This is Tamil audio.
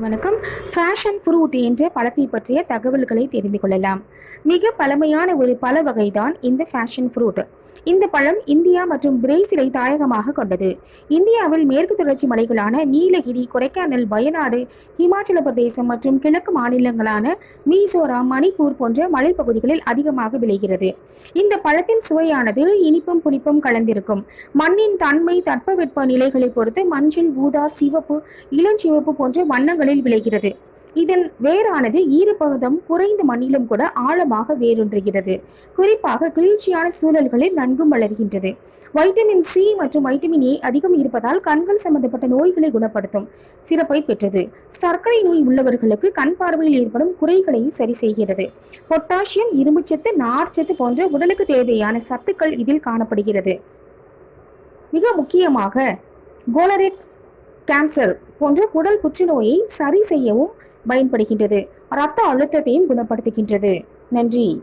வணக்கம். ஃபேஷன் ஃப்ரூட் என்ற பழத்தை பற்றிய தகவல்களை தெரிந்து கொள்ளலாம். மிக பழமையான ஒரு பழ வகைதான் இந்த ஃபேஷன் ஃப்ரூட் இந்த பழம் இந்தியா மற்றும் பிரேசிலை தாயகமாக கொண்டது. இந்தியாவில் மேற்கு தொடர்ச்சி மலைகளான நீலகிரி கொடைக்கானல் வயநாடு இமாச்சல பிரதேசம் மற்றும் கிழக்கு மாநிலங்களான மீசோரம் மணிப்பூர் போன்ற மலைப்பகுதிகளில் அதிகமாக விளைகிறது. இந்த பழத்தின் சுவையானது இனிப்பும் புளிப்பும் கலந்திருக்கும். மண்ணின் தன்மை தட்பவெட்ப நிலைகளை பொறுத்து மஞ்சள் ஊதா சிவப்பு இளஞ்சிவப்பு போன்ற வண்ணங்கள் வண்ணங்களில் விளைகிறது. இதன் வேரானது ஈரப்பதம் குறைந்த மண்ணிலும் கூட ஆழமாக வேரூன்றுகிறது. குறிப்பாக குளிர்ச்சியான சூழல்களில் நன்கும் வளர்கின்றது வைட்டமின் சி மற்றும் வைட்டமின் ஏ அதிகம் இருப்பதால் கண்கள் சம்பந்தப்பட்ட நோய்களை குணப்படுத்தும் சிறப்பை பெற்றது. சர்க்கரை நோய் உள்ளவர்களுக்கு கண் பார்வையில் ஏற்படும் குறைகளை சரி செய்கிறது. பொட்டாசியம் இரும்புச்சத்து நார்ச்சத்து போன்ற உடலுக்கு தேவையான சத்துக்கள் இதில் காணப்படுகிறது. மிக முக்கியமாக கோலரெக் கேன்சர் போன்ற குடல் புற்றுநோயை சரி செய்யவும் பயன்படுகின்றது. இரத்த அழுத்தத்தையும் குணப்படுத்துகின்றது. நன்றி.